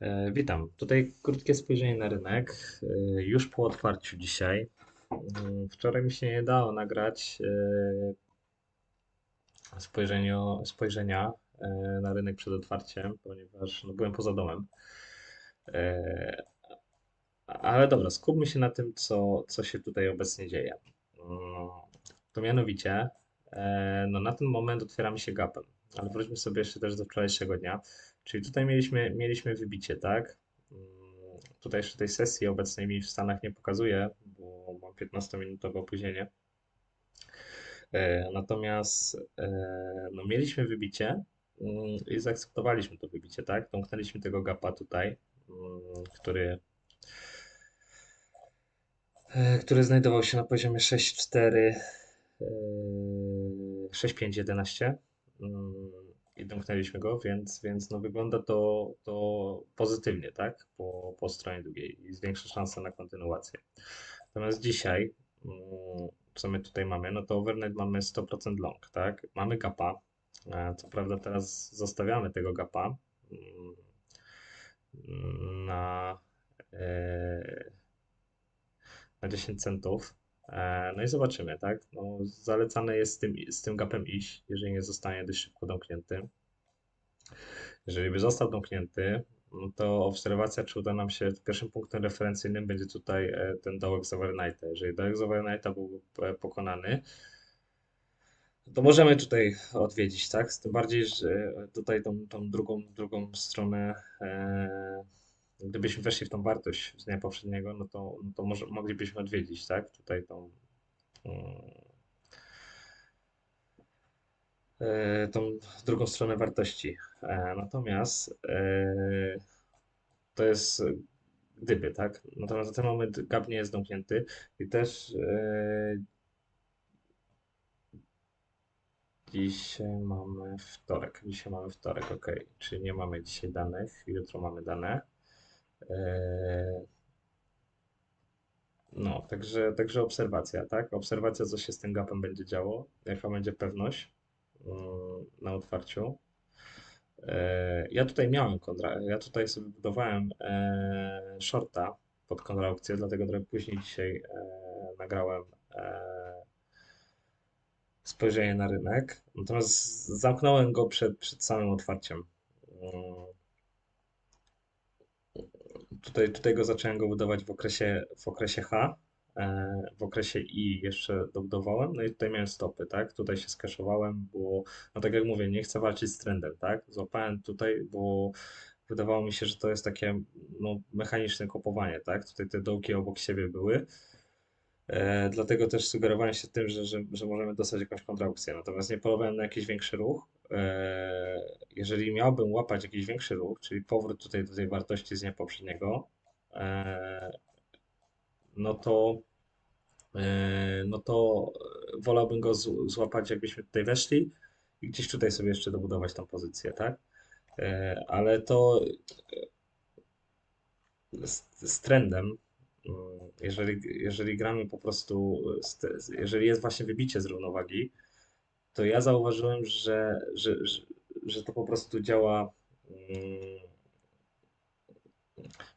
E, Witam. Tutaj krótkie spojrzenie na rynek. E, Już po otwarciu dzisiaj. Mm, Wczoraj mi się nie dało nagrać e, spojrzenia, na rynek przed otwarciem, ponieważ no, byłem poza domem. Ale dobra, skupmy się na tym, co, co się tutaj obecnie dzieje. Mm, To mianowicie, no na ten moment otwieramy się gapem, ale wróćmy sobie jeszcze też do wczorajszego dnia. Czyli tutaj mieliśmy, mieliśmy wybicie, tak? Mm, Tutaj jeszcze tej sesji obecnej mi w Stanach nie pokazuje, bo mam 15-minutowe opóźnienie. E, Natomiast e, no, mieliśmy wybicie mm, i zaakceptowaliśmy to wybicie, tak? Domknęliśmy tego gapa tutaj, mm, który, e, który znajdował się na poziomie 6,4, e, 6,5, 11 mm, i domknęliśmy go, więc, więc no wygląda to, to pozytywnie, tak? Po, po stronie drugiej i zwiększa szanse na kontynuację. Natomiast dzisiaj, mm, co my tutaj mamy, no to overnight mamy 100% long, tak? Mamy gapa. E, Co prawda teraz zostawiamy tego gapa mm, na, e, na 10 centów. E, No i zobaczymy, tak? No, zalecane jest z tym, z tym gapem iść, jeżeli nie zostanie dość szybko domknięty. Jeżeli by został domknięty, no to obserwacja, czy uda nam się, pierwszym punktem referencyjnym będzie tutaj e, ten dołek z overnighta. Jeżeli dołek z overnighta był e, pokonany, to możemy tutaj odwiedzić, tak? Tym bardziej, że tutaj tą, tą drugą, drugą stronę, e, gdybyśmy weszli w tą wartość z dnia poprzedniego, no to, no to może, moglibyśmy odwiedzić, tak? Tutaj tą, mm, e, tą drugą stronę wartości. E, Natomiast e, to jest gdyby, tak? Natomiast na ten moment gap nie jest zamknięty i też dzisiaj mamy wtorek. Dzisiaj mamy wtorek, ok. Czyli nie mamy dzisiaj danych, jutro mamy dane. E, no, także, także obserwacja, tak? Obserwacja, co się z tym gapem będzie działo, jaka będzie pewność mm, na otwarciu. E, Ja tutaj miałem kontra, ja tutaj sobie budowałem e, shorta pod kontraukcję, dlatego trochę później dzisiaj nagrałem spojrzenie na rynek. Natomiast zamknąłem go przed, przed samym otwarciem. Tutaj, tutaj go zacząłem go budować w okresie, w okresie H, e, w okresie I jeszcze dobudowałem, no i tutaj miałem stopy, tak? Tutaj się skaszowałem, bo, no tak jak mówię, nie chcę walczyć z trendem, tak? Złapałem tutaj, bo wydawało mi się, że to jest takie, no, mechaniczne kopowanie, tak? Tutaj te dołki obok siebie były. E, dlatego też sugerowałem się tym, że, że, że możemy dostać jakąś kontraukcję. Natomiast nie polowałem na jakiś większy ruch. E, jeżeli miałbym łapać jakiś większy ruch, czyli powrót tutaj do tej wartości z dnia poprzedniego, e, no to, e, no to wolałbym go złapać, jakbyśmy tutaj weszli i gdzieś tutaj sobie jeszcze dobudować tą pozycję, tak? Ale to z, z trendem, mm, jeżeli, jeżeli gramy po prostu, jeżeli jest właśnie wybicie z równowagi, to ja zauważyłem, że, że, że, że to po prostu działa. mm,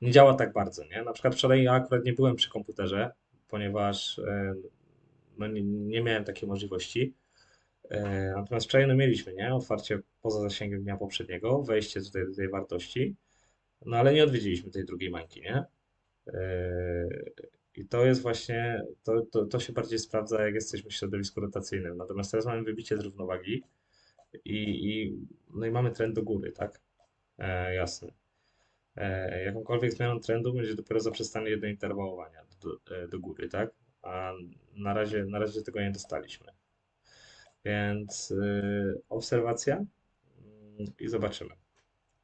Nie działa tak bardzo, nie? Na przykład wczoraj ja akurat nie byłem przy komputerze, ponieważ e, no nie, nie miałem takiej możliwości. E, Natomiast wczoraj no mieliśmy, nie? Otwarcie poza zasięgiem dnia poprzedniego, wejście tutaj do tej wartości, no ale nie odwiedziliśmy tej drugiej mańki, nie? E, I to jest właśnie, to, to, to się bardziej sprawdza, jak jesteśmy w środowisku rotacyjnym. Natomiast teraz mamy wybicie z równowagi i, i, no i mamy trend do góry, tak? E, jasne. E, jakąkolwiek zmianą trendu będzie dopiero zaprzestanie jednointerwałowania do, e, do góry, tak? A na razie, na razie tego nie dostaliśmy. Więc y, obserwacja mm, i zobaczymy.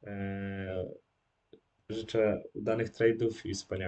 E, życzę udanych trade'ów i wspaniałych.